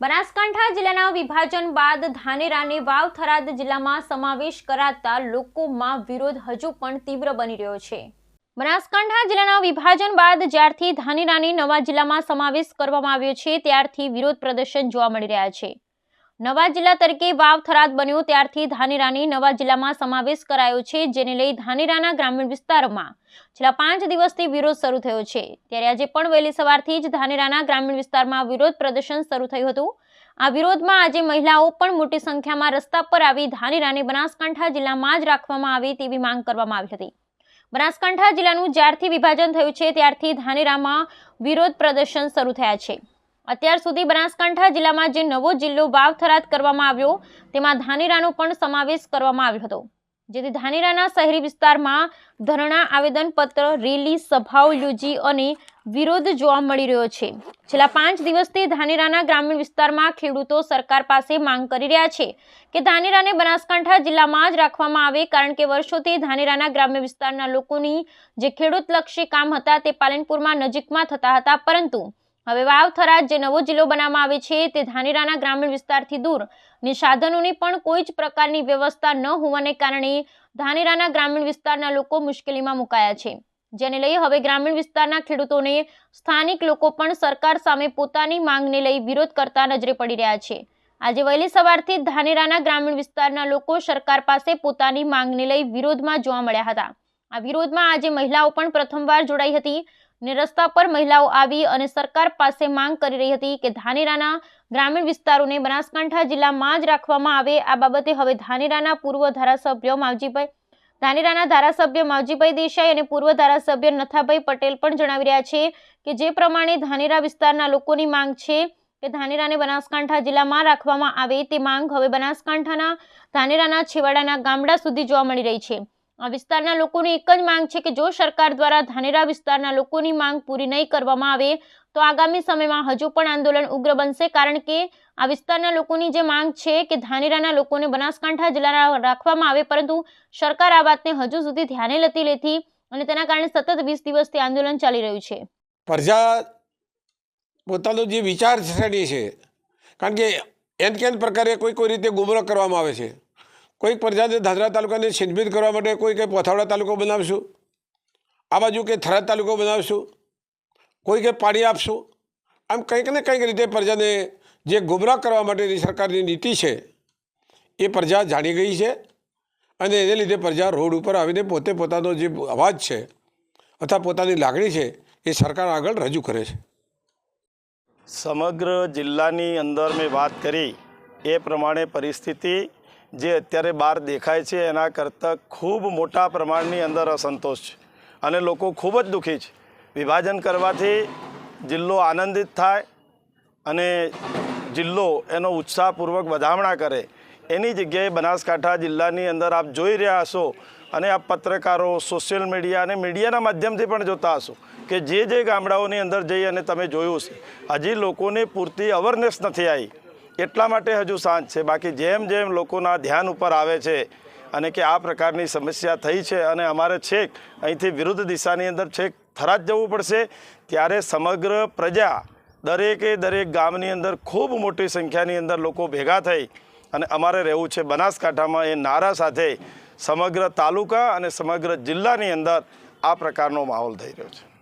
બનાસકાંઠા જિલ્લાના વિભાજન બાદ ધાનેરાને વાવ થરાદ જિલ્લામાં સમાવેશ કરાતા લોકોમાં વિરોધ હજુ પણ તીવ્ર બની રહ્યો છે. બનાસકાંઠા જિલ્લાના વિભાજન બાદ જ્યારથી ધાનેરાને નવા જિલ્લામાં સમાવેશ કરવામાં આવ્યો છે, ત્યારથી વિરોધ પ્રદર્શન જોવા મળી રહ્યા છે. નવા જિલ્લા તરીકે વાવ થરાદ બન્યો ત્યારથી ધાનેરાને નવા જિલ્લામાં સમાવેશ કરાયો છે, જેને લઈ ધાનેરાના ગ્રામીણ વિસ્તારમાં છેલ્લા પાંચ દિવસથી વિરોધ શરૂ થયો છે. ત્યારે આજે પણ વહેલી સવારથી જ ધાનેરાના ગ્રામીણ વિસ્તારમાં વિરોધ પ્રદર્શન શરૂ થયું હતું. આ વિરોધમાં આજે મહિલાઓ પણ મોટી સંખ્યામાં રસ્તા પર આવી ધાનેરાને બનાસકાંઠા જિલ્લામાં જ રાખવામાં આવે તેવી માંગ કરવામાં આવી હતી. બનાસકાંઠા જિલ્લાનું જ્યારથી વિભાજન થયું છે, ત્યારથી ધાનેરામાં વિરોધ પ્રદર્શન શરૂ થયા છે. અત્યાર સુધી બનાસકાંઠા જિલ્લામાં જે નવો જિલ્લો વાવ થરાત કરવામાં આવ્યો, તેમાં ધાનેરાનો પણ સમાવેશ કરવામાં આવ્યો હતો. જેથી ધાનેરાના શહેરી વિસ્તારમાં ધરણા, આવેદનપત્ર, રેલી, સભાઓ યોજી અને વિરોધ જોવા મળી રહ્યો છે. છેલ્લા પાંચ દિવસથી ધાનેરાના ગ્રામીણ વિસ્તારમાં ખેડૂતો સરકાર પાસે માંગ કરી રહ્યા છે કે ધાનેરાને બનાસકાંઠા જિલ્લામાં જ રાખવામાં આવે, કારણ કે વર્ષોથી ધાનેરાના ગ્રામ્ય વિસ્તારના લોકોની જે ખેડૂતલક્ષી કામ હતા તે પાલનપુરમાં નજીકમાં થતા હતા, પરંતુ હવે વાવ થરાદ જે નવો જિલ્લો બનાવવામાં આવે છે, તે ધાનેરાના ગ્રામીણ વિસ્તારથી દૂર. ને સાધનોની પણ કોઈ જ પ્રકારની વ્યવસ્થા ન હોવાને કારણે ધાનેરાના ગ્રામીણ વિસ્તારના લોકો મુશ્કેલીમાં મુકાયા છે. જેને લઈ હવે ગ્રામીણ વિસ્તારના ખેડૂતોને સ્થાનિક લોકો પણ સરકાર સામે પોતાની માંગને લઈ વિરોધ કરતા નજરે પડી રહ્યા છે. આજે વહેલી સવારથી ધાનેરાના ગ્રામીણ વિસ્તારના લોકો સરકાર પાસે પોતાની માંગને લઈ વિરોધમાં જોવા મળ્યા હતા. આ વિરોધમાં આજે મહિલાઓ પણ પ્રથમવાર જોડાઈ હતી. ને રસ્તા પર મહિલાઓ આવી અને સરકાર પાસે માંગ કરી રહી હતી કે ધાનેરાના ગ્રામીણ વિસ્તારોને બનાસકાંઠા જિલ્લામાં જ રાખવામાં આવે. આ બાબતે હવે ધાનેરાના પૂર્વ ધારાસભ્ય માવજીભાઈ, ધાનેરાના ધારાસભ્ય માવજીભાઈ દેસાઈ અને પૂર્વ ધારાસભ્ય નથાભાઈ પટેલ પણ જણાવી રહ્યા છે કે જે પ્રમાણે ધાનેરા વિસ્તારના લોકોની માંગ છે કે ધાનેરાને બનાસકાંઠા જિલ્લામાં રાખવામાં આવે તે માંગ હવે બનાસકાંઠાના ધાનેરાના છેવાડાના ગામડા સુધી જોવા મળી રહી છે. આ વિસ્તારના લોકોની એક જ માંગ છે કે જો સરકાર દ્વારા ધાનેરા વિસ્તારના લોકોની માંગ પૂરી નહીં કરવામાં આવે, તો આગામી સમયમાં હજુ પણ આંદોલન ઉગ્ર બનશે. કારણ કે આ વિસ્તારના લોકોની જે માંગ છે કે ધાનેરાના લોકોને બનાસકાંઠા જિલ્લાના રાખવામાં આવે, પરંતુ સરકાર આ વાતને હજુ સુધી ધ્યાને લેતી લેતી અને તેના કારણે સતત વીસ દિવસથી આંદોલન ચાલી રહ્યું છે. પ્રજા પોતાનો જે વિચારસરણી છે, કારણ કે એન કેન પ્રકારે કોઈ કોઈ રીતે ગુમરાહ કરવામાં આવે છે? કોઈક પ્રજાને ધાધરા તાલુકાને છિન્નભિન્ન કરવા માટે કોઈ કંઈ પોથાવડા તાલુકો બનાવશું? આ બાજુ કે થરાદ તાલુકો બનાવશું? કોઈ કંઈ પાણી આપશું? આમ કંઈક ને કંઈક રીતે પ્રજાને જે ગુમરાહ કરવા માટેની સરકારની નીતિ છે, એ પ્રજા જાણી ગઈ છે અને એને લીધે પ્રજા રોડ ઉપર આવીને પોતે પોતાનો જે અવાજ છે અથવા પોતાની લાગણી છે, એ સરકાર આગળ રજૂ કરે છે. સમગ્ર જિલ્લાની અંદર મેં વાત કરી, એ પ્રમાણે પરિસ્થિતિ જે અત્યારે બહાર દેખાય છે, એના કરતાં ખૂબ મોટા પ્રમાણની અંદર અસંતોષ છે. અને લોકો ખૂબ જ દુઃખી છે. વિભાજન કરવાથી જિલ્લો આનંદિત થાય અને જિલ્લો એનો ઉત્સાહપૂર્વક વધામણા કરે. એની જગ્યાએ બનાસકાંઠા જિલ્લાની અંદર આપ જોઈ રહ્યા હશો અને આ પત્રકારો સોશિયલ મીડિયા અને મીડિયાના માધ્યમથી પણ જોતા હશો કે જે જે ગામડાઓની અંદર જઈ અને તમે જોયું છે હજી લોકોને પૂરતી અવેરનેસ નથી આવી. એટલા માટે હજુ સાંજ છે. બાકી જેમ જેમ લોકોના ધ્યાન ઉપર આવે છે અને કે આ પ્રકારની સમસ્યા થઈ છે અને અમારે છેક અહીંથી વિરુદ્ધ દિશાની અંદર છેક થરાદ જવું પડશે, ત્યારે સમગ્ર પ્રજા દરેકે દરેક ગામની અંદર ખૂબ મોટી સંખ્યાની અંદર લોકો ભેગા થઈ અને અમારે રહેવું છે બનાસકાંઠામાં એ નારા સાથે સમગ્ર તાલુકા અને સમગ્ર જિલ્લાની અંદર આ પ્રકારનો માહોલ થઈ રહ્યો છે.